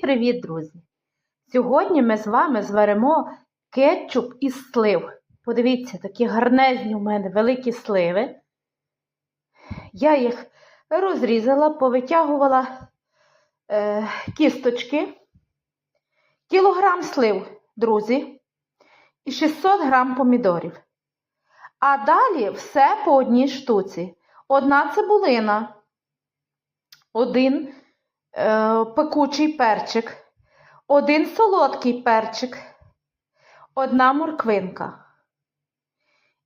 Привіт, друзі! Сьогодні ми з вами зваримо кетчуп із слив. Подивіться, такі гарнезні у мене великі сливи. Я їх розрізала, повитягувала е, кісточки, кілограм слив, друзі, і 600 грам помідорів. А далі все по одній штуці. Одна цибулина, один пекучий перчик, один солодкий перчик, одна морквинка.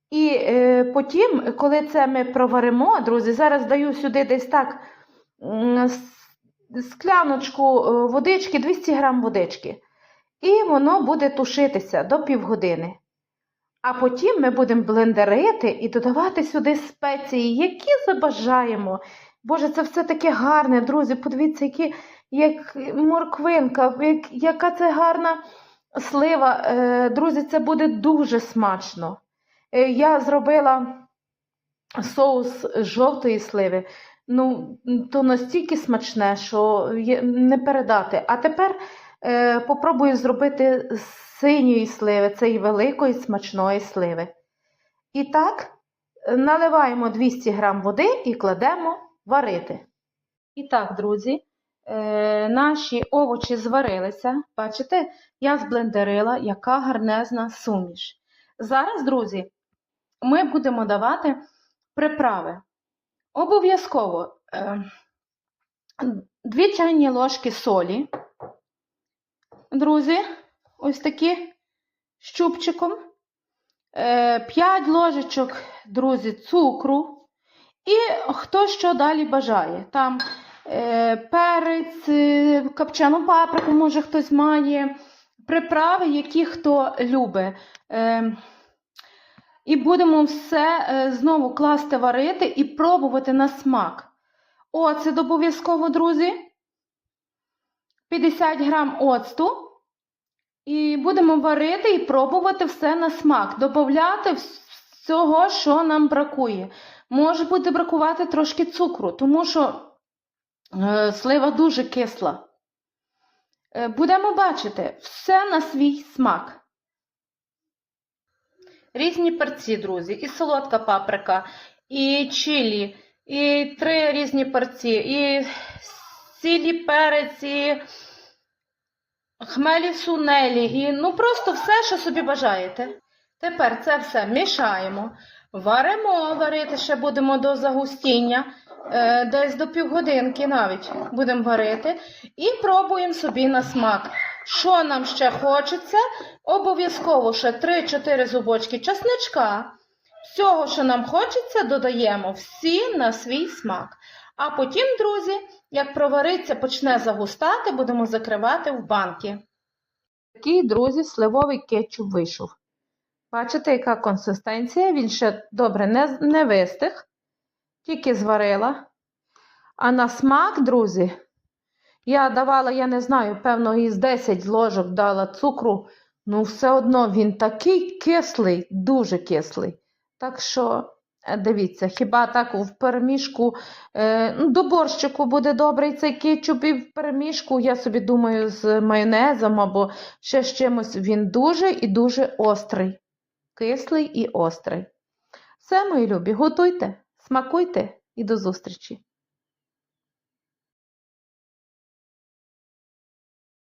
І е, потім, коли це ми проваримо, друзі, зараз даю сюди десь так скляночку е, водички, 200 грам водички. І воно буде тушитися до півгодини. А потім ми будемо блендерити і додавати сюди спеції, які забажаємо. Боже, це все таке гарне, друзі. Подивіться, які, як морквинка, як, яка це гарна слива. Е, друзі, це буде дуже смачно. Е, я зробила соус з жовтої сливи. Ну, то настільки смачне, що не передати. А тепер е, попробую зробити з синьої сливи, цієї великої смачної сливи. І так, наливаємо 200 грам води і кладемо варити. І так, друзі, е, наші овочі зварилися. Бачите, я зблендерила, яка гарнезна суміш. Зараз, друзі, ми будемо давати приправи. Обов'язково е, дві чайні ложки солі. Друзі, ось такі щупчиком. 5 ложечок, друзі, цукру. І хто що далі бажає. Там е, перець, е, паприку, може хтось має, приправи, які хто любить. Е, і будемо все е, знову класти варити і пробувати на смак. Оцет обов'язково, друзі. 50 грам оцту. І будемо варити і пробувати все на смак. Добавляти всього, що нам бракує. Може буде бракувати трошки цукру, тому що е, слива дуже кисла. Е, будемо бачити все на свій смак. Різні перці, друзі, і солодка паприка, і чилі, і три різні перці, і сілі перець, і хмелі сунелі, і ну просто все, що собі бажаєте. Тепер це все мішаємо, варимо, варити ще будемо до загустіння, е, десь до півгодинки навіть будемо варити, і пробуємо собі на смак. Що нам ще хочеться? Обов'язково ще 3-4 зубочки часничка. Всього, що нам хочеться, додаємо всі на свій смак. А потім, друзі, як провариться, почне загустати, будемо закривати в банки. Такий, друзі, сливовий кетчуп вийшов. Бачите, яка консистенція? Він ще добре не, не вистиг, тільки зварила. А на смак, друзі, я давала, я не знаю, певно, із 10 ложок дала цукру, ну все одно він такий кислий, дуже кислий. Так що, е, дивіться, хіба так в перемішку, е, ну, до борщику буде добрий цей кетчуп і в перемішку, я собі думаю, з майонезом або ще з чимось, він дуже і дуже острий. Кислий і острий. Все, мої любі, готуйте, смакуйте і до зустрічі!